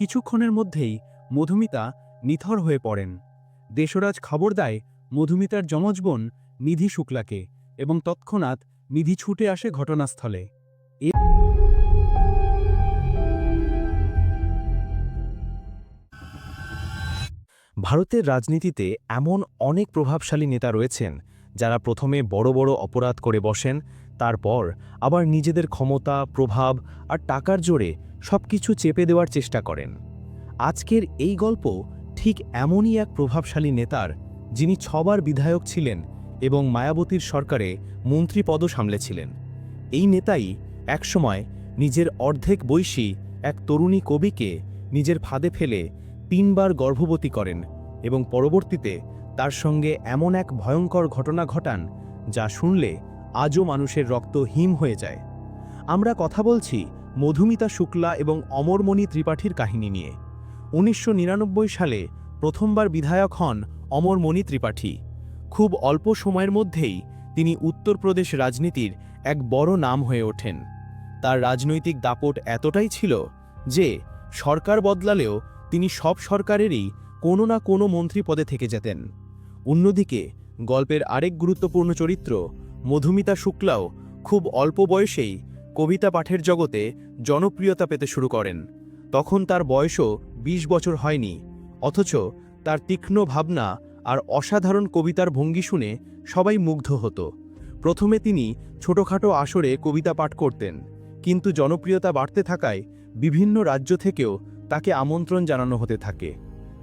কিছুক্ষণের মধ্যেই মধুমিতা নিথর হয়ে পড়েন। দেশরাজ খবর দেয়, মধুমিতার যমজ বোন নিধি শুক্লাকে এবং তৎক্ষণাৎ নিধি ছুটে আসে ঘটনাস্থলে। ভারতের রাজনীতিতে এমন অনেক প্রভাবশালী নেতা রয়েছেন, যারা প্রথমে বড় বড় অপরাধ করে বসেন, তারপর আবার নিজেদের ক্ষমতা, প্রভাব আর টাকার জোরে সবকিছু চেপে দেওয়ার চেষ্টা করেন। আজকের এই গল্প ঠিক এমনই এক প্রভাবশালী নেতার, যিনি ছবার বিধায়ক ছিলেন এবং মায়াবতীর সরকারে মন্ত্রী পদও সামলেছিলেন। এই নেতাই একসময় নিজের অর্ধেক বয়সী এক তরুণী কবিকে নিজের ফাঁদে ফেলে তিনবার গর্ভবতী করেন এবং পরবর্তীতে তার সঙ্গে এমন এক ভয়ঙ্কর ঘটনা ঘটান যা শুনলে আজও মানুষের রক্ত হিম হয়ে যায়। আমরা কথা বলছি মধুমিতা শুক্লা এবং অমরমণি ত্রিপাঠীর কাহিনী নিয়ে। উনিশশো নিরানব্বই সালে প্রথমবার বিধায়ক হন অমরমণি ত্রিপাঠী। খুব অল্প সময়ের মধ্যেই তিনি উত্তরপ্রদেশ রাজনীতির এক বড় নাম হয়ে ওঠেন। তার রাজনৈতিক দাপট এতটাই ছিল যে, সরকার বদলালেও তিনি সব সরকারেরই কোনো না কোনো মন্ত্রী পদে থেকে যেতেন। অন্যদিকে, গল্পের আরেক গুরুত্বপূর্ণ চরিত্র মধুমিতা শুক্লাও খুব অল্প বয়সেই কবিতা পাঠের জগতে জনপ্রিয়তা পেতে শুরু করেন। তখন তার বয়সও ২০ বছর হয়নি, অথচ তার তীক্ষ্ণ ভাবনা আর অসাধারণ কবিতার ভঙ্গি শুনে সবাই মুগ্ধ হতো। প্রথমে তিনি ছোটখাটো আসরে কবিতা পাঠ করতেন, কিন্তু জনপ্রিয়তা বাড়তে থাকায় বিভিন্ন রাজ্য থেকেও তাকে আমন্ত্রণ জানানো হতে থাকে।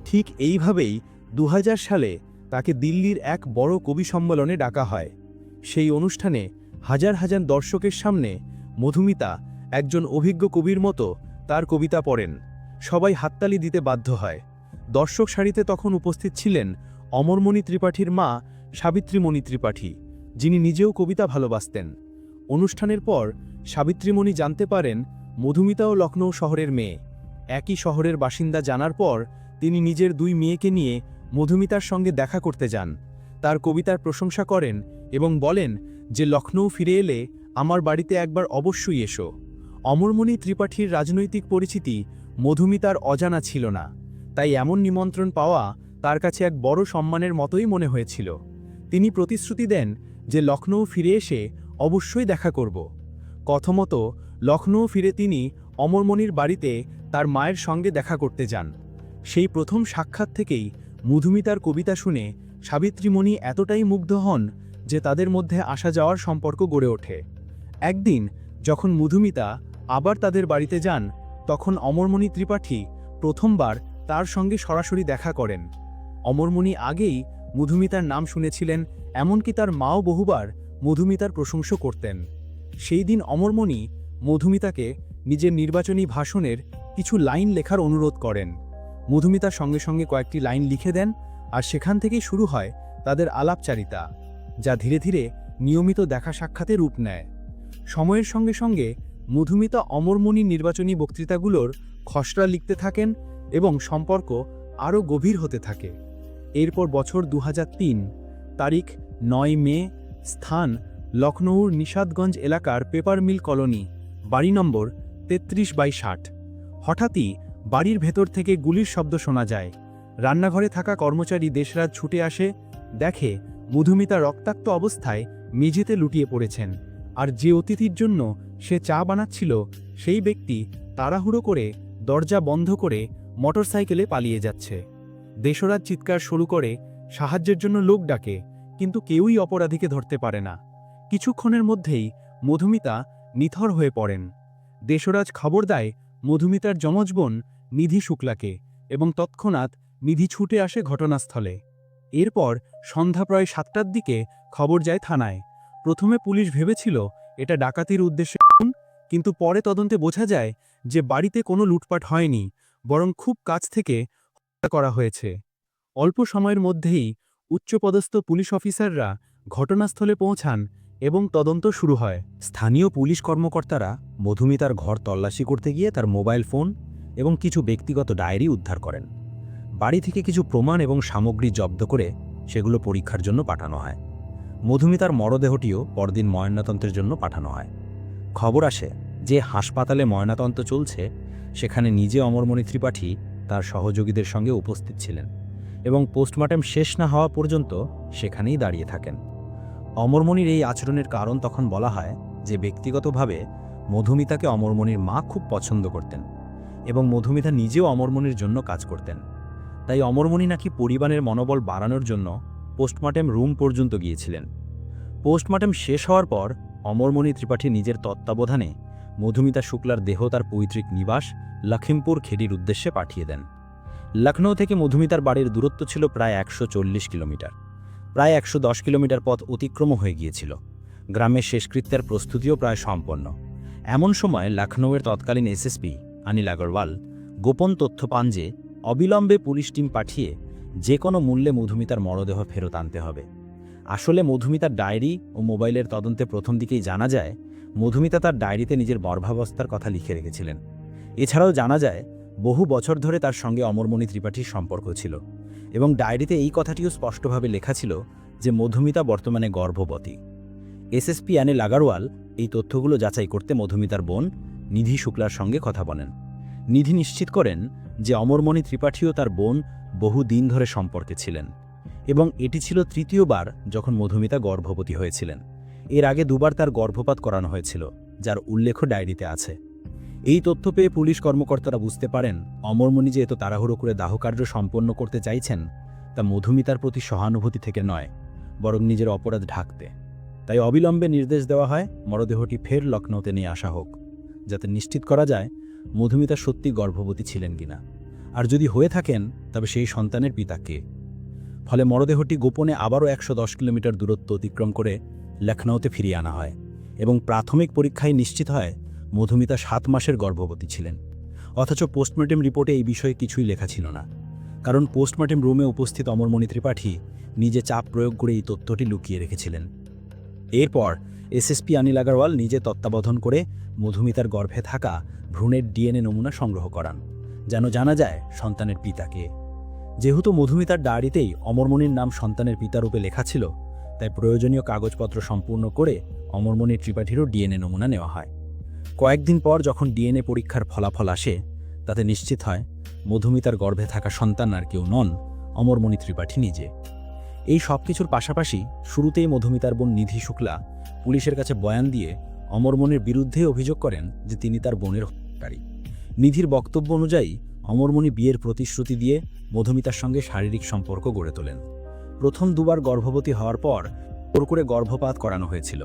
ঠিক এইভাবেই দু হাজার সালে তাকে দিল্লির এক বড় কবি সম্মেলনে ডাকা হয়। সেই অনুষ্ঠানে হাজার হাজার দর্শকের সামনে মধুমিতা, একজন অভিজ্ঞ কবির মতো, তার কবিতা পড়েন। সবাই হাততালি দিতে বাধ্য হয়। দর্শক সারিতে তখন উপস্থিত ছিলেন অমরমণি ত্রিপাঠীর মা সাবিত্রীমণি ত্রিপাঠী, যিনি নিজেও কবিতা ভালোবাসতেন। অনুষ্ঠানের পর সাবিত্রীমণি জানতে পারেন মধুমিতাও লখনৌ শহরের মেয়ে। একই শহরের বাসিন্দা জানার পর তিনি নিজের দুই মেয়েকে নিয়ে মধুমিতার সঙ্গে দেখা করতে যান। তার কবিতার প্রশংসা করেন এবং বলেন যে লখনৌ ফিরে এলে আমার বাড়িতে একবার অবশ্যই এসো। অমরমণি ত্রিপাঠীর রাজনৈতিক পরিচিতি মধুমিতার অজানা ছিল না, তাই এমন নিমন্ত্রণ পাওয়া তার কাছে এক বড় সম্মানের মতোই মনে হয়েছিল। তিনি প্রতিশ্রুতি দেন যে লখনৌ ফিরে এসে অবশ্যই দেখা করব। কথমতো লখনৌ ফিরে তিনি অমরমণির বাড়িতে তার মায়ের সঙ্গে দেখা করতে যান। সেই প্রথম সাক্ষাৎ থেকেই মধুমিতার কবিতা শুনে সাবিত্রীমণি এতটাই মুগ্ধ হন যে তাদের মধ্যে আসা যাওয়ার সম্পর্ক গড়ে ওঠে। একদিন, যখন মধুমিতা আবার তাদের বাড়িতে যান, তখন অমরমণি ত্রিপাঠী প্রথমবার তার সঙ্গে সরাসরি দেখা করেন। অমরমণি আগেই মধুমিতার নাম শুনেছিলেন, এমনকি তার মাও বহুবার মধুমিতার প্রশংসা করতেন। সেই দিন অমরমণি মধুমিতাকে নিজের নির্বাচনী ভাষণের কিছু লাইন লেখার অনুরোধ করেন। মধুমিতার সঙ্গে সঙ্গে কয়েকটি লাইন লিখে দেন, আর সেখান থেকেই শুরু হয় তাদের আলাপচারিতা, যা ধীরে ধীরে নিয়মিত দেখা সাক্ষাতে রূপ নেয়। সময়ের সঙ্গে সঙ্গে মধুমিতা অমরমণি নির্বাচনী বক্তৃতাগুলোর খসড়া লিখতে থাকেন এবং সম্পর্ক আরও গভীর হতে থাকে। এরপর বছর দু হাজার তিন, তারিখ নয় মে, স্থান লখনৌর নিষাদগঞ্জ এলাকার পেপার মিল কলোনি, বাড়ি নম্বর তেত্রিশ বাই ষাট। হঠাৎই বাড়ির ভেতর থেকে গুলির শব্দ শোনা যায়। রান্নাঘরে থাকা কর্মচারী দেশরাজ ছুটে আসে, দেখে মধুমিতা রক্তাক্ত অবস্থায় মেঝেতে লুটিয়ে পড়েছেন। আর যে অতিথির জন্য সে চা বানাচ্ছিল, সেই ব্যক্তি তাড়াহুড়ো করে দরজা বন্ধ করে মোটরসাইকেলে পালিয়ে যাচ্ছে। দেশরাজ চিৎকার শুরু করে, সাহায্যের জন্য লোক ডাকে, কিন্তু কেউই অপরাধীকে ধরতে পারে না। কিছুক্ষণের মধ্যেই মধুমিতা নিথর হয়ে পড়েন। দেশরাজ খবর দেয়, মধুমিতার যমজ বোন নিধি শুক্লাকে এবং তৎক্ষণাৎ নিধি ছুটে আসে ঘটনাস্থলে। এরপর সন্ধ্যা প্রায় সাতটার দিকে খবর যায় থানায়। প্রথমে পুলিশ ভেবেছিল এটা ডাকাতির উদ্দেশ্যে কিন্তু পরে তদন্তে বোঝা যায় যে বাড়িতে কোনো লুটপাট হয়নি, বরং খুব কাছ থেকে হত্যা করা হয়েছে। অল্প সময়ের মধ্যেই উচ্চপদস্থ পুলিশ অফিসাররা ঘটনাস্থলে পৌঁছান এবং তদন্ত শুরু হয়। স্থানীয় পুলিশ কর্মকর্তারা মধুমিতার ঘর তল্লাশি করতে গিয়ে তার মোবাইল ফোন এবং কিছু ব্যক্তিগত ডায়েরি উদ্ধার করেন। বাড়ি থেকে কিছু প্রমাণ এবং সামগ্রী জব্দ করে সেগুলো পরীক্ষার জন্য পাঠানো হয়। মধুমিতার মরদেহটিও পরদিন ময়নাতন্ত্রের জন্য পাঠানো হয়। খবর আসে যে হাসপাতালে ময়নাতন্ত্র চলছে, সেখানে নিজে অমরমণি ত্রিপাঠী তার সহযোগীদের সঙ্গে উপস্থিত ছিলেন এবং পোস্টমর্টেম শেষ না হওয়া পর্যন্ত সেখানেই দাঁড়িয়ে থাকেন। অমরমণির এই আচরণের কারণ তখন বলা হয় যে ব্যক্তিগতভাবে মধুমিতাকে অমরমণির মা খুব পছন্দ করতেন এবং মধুমিতা নিজেও অমরমণির জন্য কাজ করতেন। তাই অমরমণি নাকি পরিবারের মনোবল বাড়ানোর জন্য পোস্টমর্টেম রুম পর্যন্ত গিয়েছিলেন। পোস্টমর্টেম শেষ হওয়ার পর অমরমণি ত্রিপাঠী নিজের তত্ত্বাবধানে মধুমিতা শুক্লার দেহ তার পৈতৃক নিবাস লখিমপুর খেডির উদ্দেশ্যে পাঠিয়ে দেন। লখনৌ থেকে মধুমিতার বাড়ির দূরত্ব ছিল প্রায় একশো চল্লিশ কিলোমিটার। প্রায় একশো দশ কিলোমিটার পথ অতিক্রম হয়ে গিয়েছিল। গ্রামের শেষকৃত্যের প্রস্তুতিও প্রায় সম্পন্ন। এমন সময় লখনৌয়ের তৎকালীন এসএসপি অনিল আগরওয়াল গোপন তথ্য পান যে, অবিলম্বে পুলিশ টিম পাঠিয়ে যে কোনো মূল্যে মধুমিতার মরদেহ ফেরত আনতে হবে। আসলে মধুমিতার ডায়েরি ও মোবাইলের তদন্তে প্রথম দিকেই জানা যায়, মধুমিতা তার ডায়েরিতে নিজের গর্ভাবস্থার কথা লিখে রেখেছিলেন। এছাড়াও জানা যায়, বহু বছর ধরে তার সঙ্গে অমরমণি ত্রিপাঠীর সম্পর্ক ছিল এবং ডায়েরিতে এই কথাটিও স্পষ্টভাবে লেখা ছিল যে মধুমিতা বর্তমানে গর্ভবতী। এসএসপি অনিল আগারওয়াল এই তথ্যগুলো যাচাই করতে মধুমিতার বোন নিধি শুক্লার সঙ্গে কথা বলেন। নিধি নিশ্চিত করেন যে অমরমণি ত্রিপাঠীও তার বোন বহু দিন ধরে সম্পর্কে ছিলেন এবং এটি ছিল তৃতীয়বার যখন মধুমিতা গর্ভবতী হয়েছিলেন। এর আগে দুবার তার গর্ভপাত করানো হয়েছিল, যার উল্লেখ ডায়েরিতে আছে। এই তথ্য পেয়ে পুলিশ কর্মকর্তারা বুঝতে পারেন, অমরমণি যে এত তাড়াহুড়ো করে দাহকার্য সম্পন্ন করতে চাইছেন, তা মধুমিতার প্রতি সহানুভূতি থেকে নয়, বরং নিজের অপরাধ ঢাকতে। তাই অবিলম্বে নির্দেশ দেওয়া হয়, মরদেহটি ফের লখনৌতে নিয়ে আসা হোক, যাতে নিশ্চিত করা যায় মধুমিতা সত্যি গর্ভবতী ছিলেন কিনা। আর যদি হয়ে থাকেন, তবে সেই সন্তানের পিতাকে ফলে মরদেহটি গোপনে আবারও একশো দশ কিলোমিটার দূরত্ব অতিক্রম করে লখনৌতে ফিরিয়ে আনা হয় এবং প্রাথমিক পরীক্ষায় নিশ্চিত হয় মধুমিতা সাত মাসের গর্ভবতী ছিলেন। অথচ পোস্টমর্টেম রিপোর্টে এই বিষয়ে কিছুই লেখা ছিল না। কারণ পোস্টমর্টেম রুমে উপস্থিত অমরমণি ত্রিপাঠী নিজে চাপ প্রয়োগ করে এই তথ্যটি লুকিয়ে রেখেছিলেন। এরপর এসএসপি অনিল আগারওয়াল নিজে তত্ত্বাবধান করে মধুমিতার গর্ভে থাকা ভ্রূণের ডিএনএ নমুনা সংগ্রহ করান। যেন জানা যায় সন্তানের পিতাকে যেহেতু মধুমিতার ডায়েরিতেই অমরমণির নাম সন্তানের পিতারূপে লেখা ছিল, তাই প্রয়োজনীয় কাগজপত্র সম্পূর্ণ করে অমরমণি ত্রিপাঠীরও ডিএনএ নমুনা নেওয়া হয়। কয়েকদিন পর যখন ডিএনএ পরীক্ষার ফলাফল আসে, তাতে নিশ্চিত হয় মধুমিতার গর্ভে থাকা সন্তান আর কেউ নন অমরমণি ত্রিপাঠী নিজে। এই সব কিছুর পাশাপাশি শুরুতেই মধুমিতার বোন নিধি শুক্লা পুলিশের কাছে বয়ান দিয়ে অমরমণির বিরুদ্ধে অভিযোগ করেন যে তিনি তার বোনের হত্যাকারী। নিধির বক্তব্য অনুযায়ী অমরমণি বিয়ের প্রতিশ্রুতি দিয়ে মধুমিতার সঙ্গে শারীরিক সম্পর্ক গড়ে তোলেন। প্রথম দুবার গর্ভবতী হওয়ার পর ওর করে গর্ভপাত করানো হয়েছিল,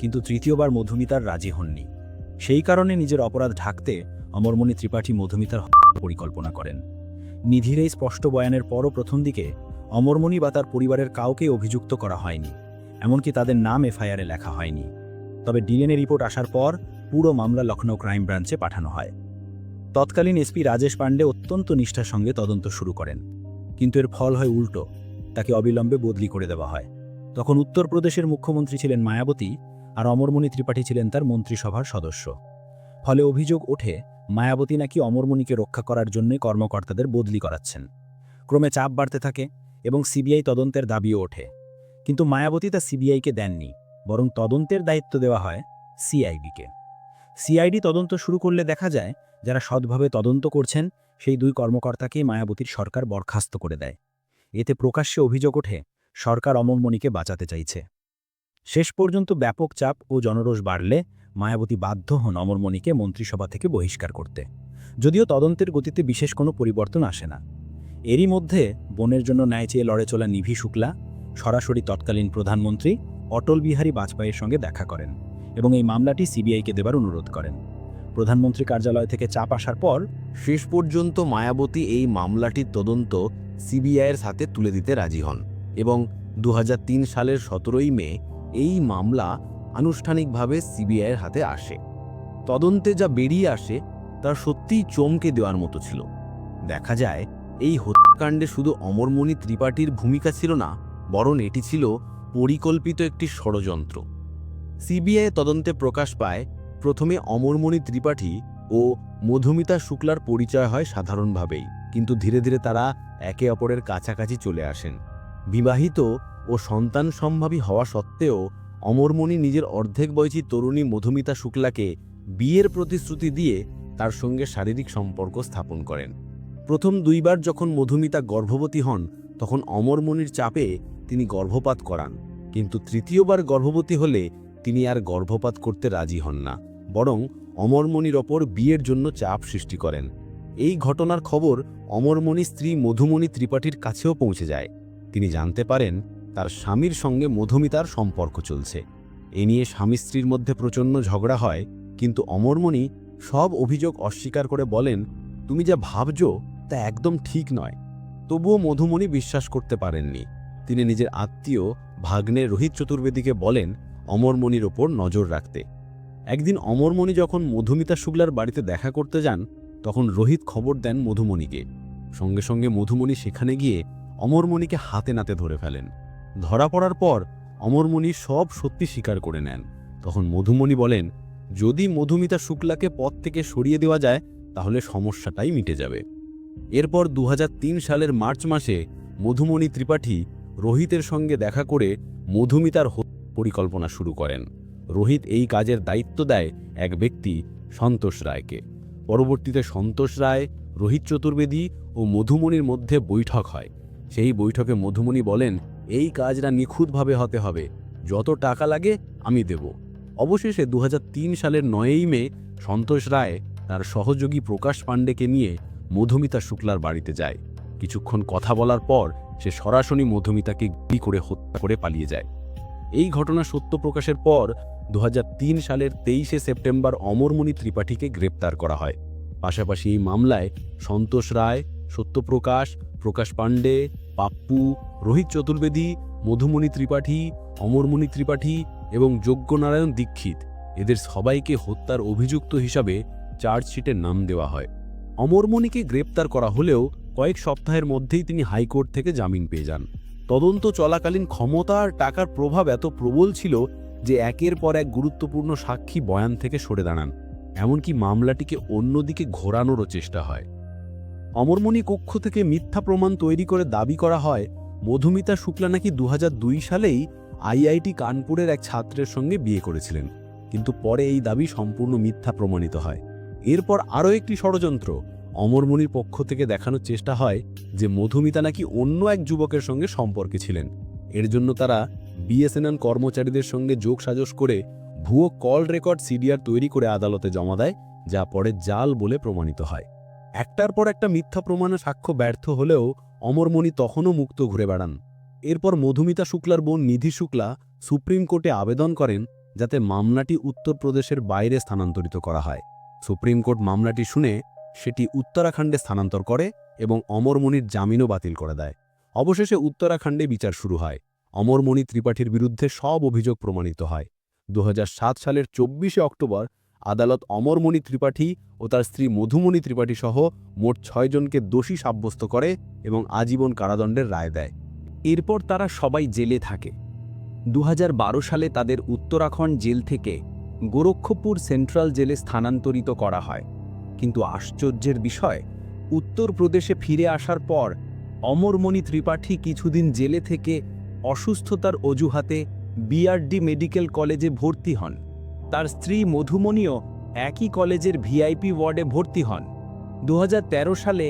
কিন্তু তৃতীয়বার মধুমিতার রাজি হননি। সেই কারণে নিজের অপরাধ ঢাকতে অমরমণি ত্রিপাঠী মধুমিতার পরিকল্পনা করেন। নিধির এই স্পষ্ট বয়ানের পরও প্রথম দিকে অমরমণি বা তার পরিবারের কাউকেই অভিযুক্ত করা হয়নি, এমনকি তাদের নাম এফআইআরে লেখা হয়নি। তবে ডিএনএ রিপোর্ট আসার পর পুরো মামলা লখনৌ ক্রাইম ব্রাঞ্চে পাঠানো হয়। তৎকালীন এসপি রাজেশ পাণ্ডে অত্যন্ত নিষ্ঠার সঙ্গে তদন্ত শুরু করেন। কিন্তু এর ফল হয় উল্টো, তাকে অবিলম্বে বদলি করে দেওয়া হয়। তখন উত্তরপ্রদেশের মুখ্যমন্ত্রী ছিলেন মায়াবতী আর অমরমণি ত্রিপাঠী ছিলেন তার মন্ত্রিসভার সদস্য। ফলে অভিযোগ ওঠে, মায়াবতী নাকি অমরমণিকে রক্ষা করার জন্যই কর্মকর্তাদের বদলি করাচ্ছেন। ক্রমে চাপ বাড়তে থাকে এবং সিবিআই তদন্তের দাবিও ওঠে। কিন্তু মায়াবতী তা সিবিআইকে দেননি, বরং তদন্তের দায়িত্ব দেওয়া হয় সিআইডিকে। সিআইডি তদন্ত শুরু করলে দেখা যায় যারা সৎভাবে তদন্ত করছেন, সেই দুই কর্মকর্তাকেই মায়াবতীর সরকার বরখাস্ত করে দেয়। এতে প্রকাশ্যে অভিযোগ ওঠে, সরকার অমরমণিকে বাঁচাতে চাইছে। শেষ পর্যন্ত ব্যাপক চাপ ও জনরোষ বাড়লে মায়াবতী বাধ্য হন অমরমণিকে মন্ত্রিসভা থেকে বহিষ্কার করতে। যদিও তদন্তের গতিতে বিশেষ কোনো পরিবর্তন আসে না। এরই মধ্যে বনের জন্য ন্যায় চেয়ে লড়ে চলা নিভি শুক্লা, সরাসরি তৎকালীন প্রধানমন্ত্রী অটল বিহারী বাজপেয়ীর সঙ্গে দেখা করেন এবং এই মামলাটি সিবিআইকে দেবার অনুরোধ করেন। প্রধানমন্ত্রী কার্যালয় থেকে চাপ আসার পর শেষ পর্যন্ত মায়াবতী এই মামলাটির তদন্ত সিবিআইয়ের হাতে তুলে দিতে রাজি হন এবং দু হাজার তিন সালের সতেরোই মে এই মামলা আনুষ্ঠানিকভাবে সিবিআইয়ের হাতে আসে। তদন্তে যা বেরিয়ে আসে তা সত্যিই চমকে দেওয়ার মতো ছিল। দেখা যায়, এই হত্যাকাণ্ডে শুধু অমরমণি ত্রিপাঠীর ভূমিকা ছিল না, বরং এটি ছিল পরিকল্পিত একটি ষড়যন্ত্র। সিবিআই তদন্তে প্রকাশ পায় প্রথমে অমরমণি ত্রিপাঠী ও মধুমিতা শুক্লার পরিচয় হয় সাধারণভাবেই, কিন্তু ধীরে ধীরে তারা একে অপরের কাছাকাছি চলে আসেন। বিবাহিত ও সন্তান সম্ভাবী হওয়া সত্ত্বেও, অমরমণি নিজের অর্ধেক বয়সী তরুণী মধুমিতা শুক্লাকে বিয়ের প্রতিশ্রুতি দিয়ে তার সঙ্গে শারীরিক সম্পর্ক স্থাপন করেন। প্রথম দুইবার যখন মধুমিতা গর্ভবতী হন, তখন অমরমণির চাপে তিনি গর্ভপাত করান, কিন্তু তৃতীয়বার গর্ভবতী হলে তিনি আর গর্ভপাত করতে রাজি হন না। বরং অমরমণির ওপর বিয়ের জন্য চাপ সৃষ্টি করেন। এই ঘটনার খবর অমরমণি স্ত্রী মধুমণি ত্রিপাঠীর কাছেও পৌঁছে যায়। তিনি জানতে পারেন তার স্বামীর সঙ্গে মধুমিতার সম্পর্ক চলছে। এ নিয়ে স্বামী স্ত্রীর মধ্যে প্রচণ্ড ঝগড়া হয়, কিন্তু অমরমণি সব অভিযোগ অস্বীকার করে বলেন, তুমি যা ভাবছ তা একদম ঠিক নয়। তবুও মধুমণি বিশ্বাস করতে পারেননি। তিনি নিজের আত্মীয় ভাগ্নে রোহিত চতুর্বেদীকে বলেন অমরমণির ওপর নজর রাখতে। একদিন অমরমণি যখন মধুমিতা শুক্লার বাড়িতে দেখা করতে যান, তখন রোহিত খবর দেন মধুমণিকে। সঙ্গে সঙ্গে মধুমণি সেখানে গিয়ে অমরমণিকে হাতে নাতে ধরে ফেলেন। ধরা পড়ার পর অমরমণি সব সত্যি স্বীকার করে নেন। তখন মধুমণি বলেন, যদি মধুমিতা শুক্লাকে পথ থেকে সরিয়ে দেওয়া যায়, তাহলে সমস্যাটাই মিটে যাবে। এরপর দু হাজার তিন সালের মার্চ মাসে মধুমণি ত্রিপাঠী রোহিতের সঙ্গে দেখা করে মধুমিতার পরিকল্পনা শুরু করেন। রোহিত এই কাজের দায়িত্ব দেয় এক ব্যক্তি সন্তোষ রায়কে। পরবর্তীতে সন্তোষ রায়, রোহিত চতুর্বেদী ও মধুমণির মধ্যে বৈঠক হয়। সেই বৈঠকে মধুমণি বলেন, এই কাজটা নিখুঁতভাবে হতে হবে। যত টাকা লাগে আমি দেব। অবশেষে দু হাজার তিন সালের নয়ই মে সন্তোষ রায় তার সহযোগী প্রকাশ পাণ্ডেকে নিয়ে মধুমিতা শুক্লার বাড়িতে যায়। কিছুক্ষণ কথা বলার পর সে সরাসরি মধুমিতাকে গুলি করে হত্যা করে পালিয়ে যায়। এই ঘটনা সত্য প্রকাশের পর দু হাজার তিন সালের তেইশে সেপ্টেম্বর অমরমণি ত্রিপাঠীকে গ্রেপ্তার করা হয়। পাশাপাশি এই মামলায় সন্তোষ রায়, সত্যপ্রকাশ, প্রকাশ পাণ্ডে, পাপ্পু, রোহিত চতুর্বেদী, মধুমণি ত্রিপাঠী, অমরমণি ত্রিপাঠী এবং যজ্ঞনারায়ণ দীক্ষিত এদের সবাইকে হত্যার অভিযুক্ত হিসাবে চার্জশিটে নাম দেওয়া হয়। অমরমণিকে গ্রেপ্তার করা হলেও কয়েক সপ্তাহের মধ্যেই তিনি হাইকোর্ট থেকে জামিন পেয়ে যান। তদন্ত চলাকালীন ক্ষমতা আর টাকার প্রভাব এত প্রবল ছিল যে একের পর এক গুরুত্বপূর্ণ সাক্ষী বয়ান থেকে সরে দাঁড়ান। এমনকি মামলাটিকে অন্যদিকে ঘোরানোরও চেষ্টা হয়। অমরমণি কক্ষ থেকে মিথ্যা প্রমাণ তৈরি করে দাবি করা হয়, মধুমিতা শুক্লা নাকি দু হাজার দুই সালেই আইআইটি কানপুরের এক ছাত্রের সঙ্গে বিয়ে করেছিলেন। কিন্তু পরে এই দাবি সম্পূর্ণ মিথ্যা প্রমাণিত হয়। এরপর আরও একটি ষড়যন্ত্র অমরমণির পক্ষ থেকে দেখানোর চেষ্টা হয় যে মধুমিতা নাকি অন্য এক যুবকের সঙ্গে সম্পর্কে ছিলেন। এর জন্য তারা বিএসএনএল কর্মচারীদের সঙ্গে যোগ সাজস করে ভুয়ো কল রেকর্ড সিডিআর তৈরি করে আদালতে জমা দেয়, যা পরে জাল বলে প্রমাণিত হয়। একটার পর একটা মিথ্যা প্রমাণে সাক্ষ্য ব্যর্থ হলেও অমরমণি তখনও মুক্ত ঘুরে বেড়ান। এরপর মধুমিতা শুক্লার বোন নিধি শুক্লা সুপ্রিম কোর্টে আবেদন করেন যাতে মামলাটি উত্তরপ্রদেশের বাইরে স্থানান্তরিত করা হয়। সুপ্রিম কোর্ট মামলাটি শুনে সেটি উত্তরাখণ্ডে স্থানান্তর করে এবং অমরমণির জামিনও বাতিল করে দেয়। অবশেষে উত্তরাখণ্ডে বিচার শুরু হয়। অমরমণি ত্রিপাঠীর বিরুদ্ধে সব অভিযোগ প্রমাণিত হয়। দু হাজার সাত সালের চব্বিশে অক্টোবর আদালত অমরমণি ত্রিপাঠী ও তার স্ত্রী মধুমণি ত্রিপাঠী সহ মোট ছয়জনকে দোষী সাব্যস্ত করে এবং আজীবন কারাদণ্ডের রায় দেয়। এরপর তারা সবাই জেলে থাকে। দু হাজার বারো সালে তাদের উত্তরাখণ্ড জেল থেকে গোরক্ষপুর সেন্ট্রাল জেলে স্থানান্তরিত করা হয়। কিন্তু আশ্চর্যের বিষয়, উত্তরপ্রদেশে ফিরে আসার পর অমরমণি ত্রিপাঠী কিছুদিন জেলে থেকে অসুস্থতার অজুহাতে বিআরডি মেডিকেল কলেজে ভর্তি হন। তার স্ত্রী মধুমণিও একই কলেজের ভিআইপি ওয়ার্ডে ভর্তি হন। দু হাজার তেরো সালে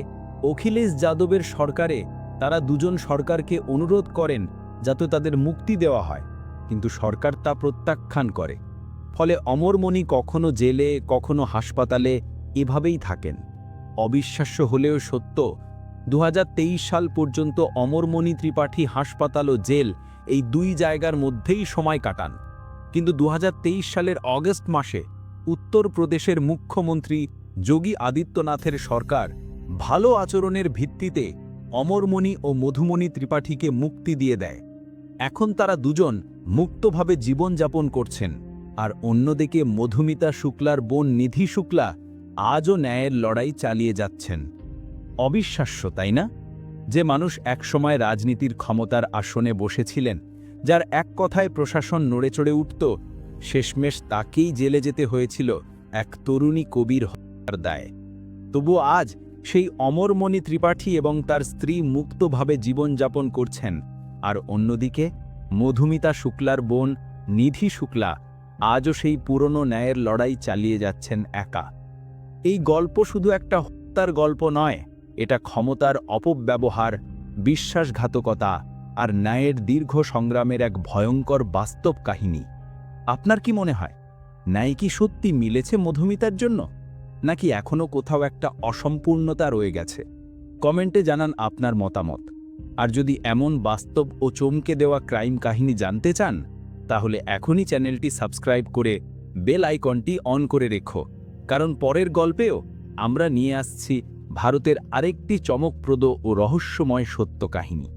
অখিলেশ যাদবের সরকারে তারা দুজন সরকারকে অনুরোধ করেন যাতে তাদের মুক্তি দেওয়া হয়, কিন্তু সরকার তা প্রত্যাখ্যান করে। ফলে অমরমণি কখনো জেলে, কখনো হাসপাতালে এভাবেই থাকেন। অবিশ্বাস্য হলেও সত্য দু হাজার তেইশ সাল পর্যন্ত অমরমণি ত্রিপাঠী হাসপাতাল ও জেল এই দুই জায়গার মধ্যেই সময় কাটান। কিন্তু দু হাজার তেইশ সালের অগস্ট মাসে উত্তরপ্রদেশের মুখ্যমন্ত্রী যোগী আদিত্যনাথের সরকার ভালো আচরণের ভিত্তিতে অমরমণি ও মধুমণি ত্রিপাঠীকে মুক্তি দিয়ে দেয়। এখন তারা দুজন মুক্তভাবে জীবনযাপন করছেন। আর অন্যদিকে মধুমিতা শুক্লার বোন নিধি শুক্লা আজও ন্যায়ের লড়াই চালিয়ে যাচ্ছেন। অবিশ্বাস্য, তাই না? যে মানুষ একসময় রাজনীতির ক্ষমতার আসনে বসেছিলেন, যার এক কথায় প্রশাসন নড়েচড়ে উঠত, শেষমেশ তাকেই জেলে যেতে হয়েছিল এক তরুণী কবির হত্যার দায়। তবু আজ সেই অমরমণি ত্রিপাঠী এবং তার স্ত্রী মুক্তভাবে জীবনযাপন করছেন। আর অন্যদিকে, মধুমিতা শুক্লার বোন নিধি শুক্লা আজও সেই পুরনো ন্যায়ের লড়াই চালিয়ে যাচ্ছেন একা। এই গল্প শুধু একটা হত্যার গল্প নয়, এটা ক্ষমতার অপব্যবহার, বিশ্বাসঘাতকতা আর ন্যায়ের দীর্ঘ সংগ্রামের এক ভয়ঙ্কর বাস্তব কাহিনী। আপনার কি মনে হয়, ন্যায় কি সত্যি মিলেছে মধুমিতার জন্য? নাকি এখনও কোথাও একটা অসম্পূর্ণতা রয়ে গেছে? কমেন্টে জানান আপনার মতামত। আর যদি এমন বাস্তব ও চমকে দেওয়া ক্রাইম কাহিনী জানতে চান, তাহলে এখনই চ্যানেলটি সাবস্ক্রাইব করে বেল আইকনটি অন করে রেখো। কারণ পরের গল্পেও আমরা নিয়ে আসছি ভারতের আরেকটি চমকপ্রদ ও রহস্যময় সত্য কাহিনী।